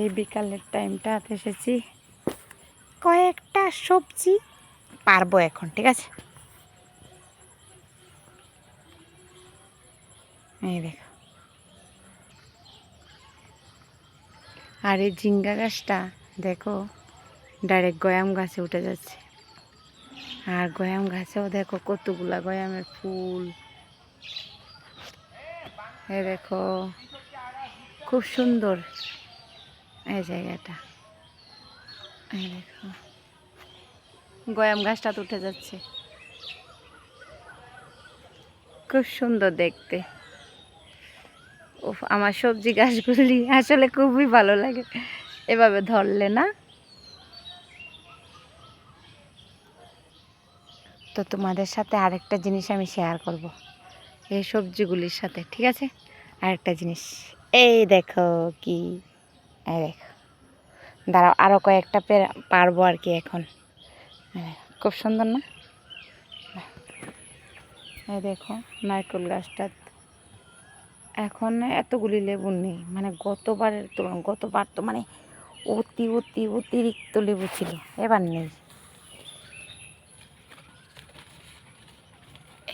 এই বিকালের টাইমটা এসেছি। কয়েকটা সবজি পারব এখন, ঠিক আছে? এই দেখো। আর এই ঝিঙ্গা গাছটা, দেখো ডাইরেক্ট গয়াম গাছে উঠে যাচ্ছে। আর গয়াম গাছেও দেখো কতগুলা গয়ামের ফুল। এই দেখো, খুব সুন্দর। এই জায়গাটা। গয়াম গাছটা তো উঠে যাচ্ছে। খুব সুন্দর দেখতে। উফ, আমার সবজি গাছগুলি আসলে খুবই ভালো লাগে। এভাবে ধরলে না? তো তোমাদের সাথে আরেকটা জিনিস আমি শেয়ার করব। এই সবজিগুলির সাথে, ঠিক আছে? আরেকটা জিনিস। এই দেখো কি দেখো দাঁড়াও আরও কয়েকটা পারব আর কি এখন। খুব সুন্দর না? এই দেখো, নারকেল গাছটা। এখন এতগুলি লেবু নেই মানে গতবারের তুলনায় গতবার তো মানে অতি অতি, অতিরিক্ত লেবু ছিল, এবার নেই।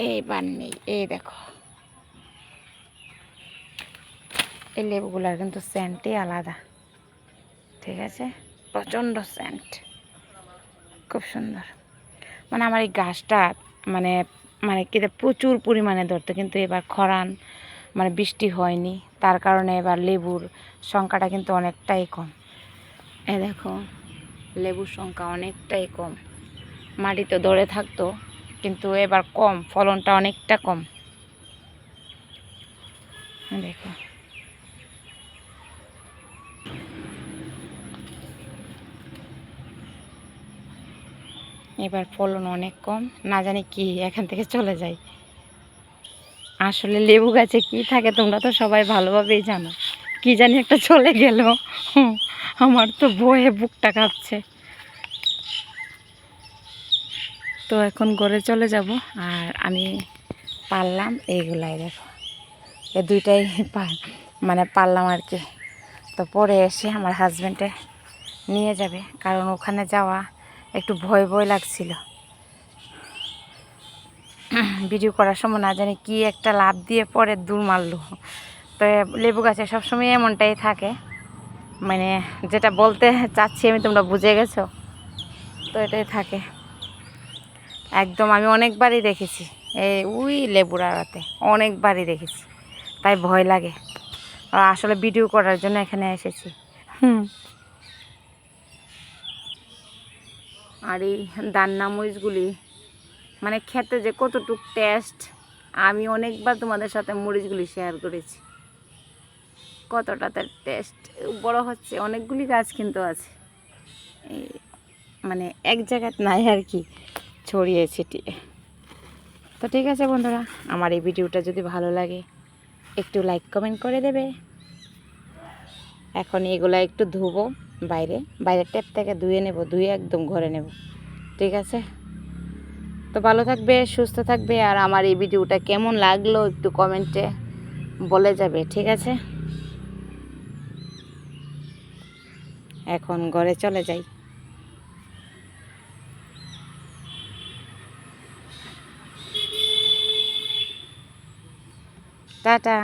এইবার নেই, এই দেখো। এই লেবুগুলার কিন্তু সেন্টই আলাদা। ঠিক আছে? প্রচণ্ড সেন্ট খুব সুন্দর। মানে আমার এই গাছটা মানে মানে কি প্রচুর পরিমাণে ধরতো, কিন্তু এবার খরান মানে বৃষ্টি হয়নি। তার কারণে এবার লেবুর সংখ্যাটা কিন্তু অনেকটাই কম। এ দেখো, লেবুর সংখ্যা অনেকটাই কম। মাটি তো ধরে থাকতো, কিন্তু এবার কম, ফলনটা অনেকটা কম। দেখো। এবার ফলন অনেক কম। না জানি কি এখান থেকে চলে যায় আসলে লেবু গাছে কি থাকে তোমরা তো সবাই ভালোভাবেই জানো। কি জানি একটা চলে গেল। আমার তো বয়ে বুকটা কাঁপছে। তো এখন ঘরে চলে যাব। আর আমি পারলাম এইগুলাই দেখো। এ দুইটাই মানে পারলাম আর কি। তো পরে এসে আমার হাজব্যান্ডে নিয়ে যাবে। কারণ ওখানে যাওয়া একটু ভয় ভয় লাগছিল। ভিডিও করার সময় না জানি কি একটা লাভ দিয়ে পরে দূর মারলো। তো লেবু গাছে সবসময় এমনটাই থাকে। মানে যেটা বলতে চাচ্ছি আমি, তোমরা বুঝে গেছো? তো এটাই থাকে। একদম আমি অনেকবারই দেখেছি। এই উই লেবুর আড়াতে অনেকবারই দেখেছি। তাই ভয় লাগে। আসলে ভিডিও করার জন্য এখানে এসেছি। হুম। আর এই দান্না মরিচগুলি মানে খেতে যে কতটুক টেস্ট আমি অনেকবার তোমাদের সাথে মরিচগুলি শেয়ার করেছি। কতটা তার টেস্ট বড় হচ্ছে, অনেকগুলি গাছ কিন্তু আছে। এই মানে এক জায়গায় নাই আর কি, ছড়িয়ে ছিটিয়ে। তো ঠিক আছে বন্ধুরা, আমার এই ভিডিওটা যদি ভালো লাগে, একটু লাইক কমেন্ট করে দেবে। এখন এগুলো একটু ধুবো। বাইরে, বাইরের ট্যাপ থেকে ধুয়ে নেব, ধুয়ে একদম ঘরে নেব। ঠিক আছে? তো ভালো থাকবে, সুস্থ থাকবে, আর আমার এই ভিডিওটা কেমন লাগল একটু কমেন্টে বলে যাবে, ঠিক আছে? এখন ঘরে চলে যাই। টাটা।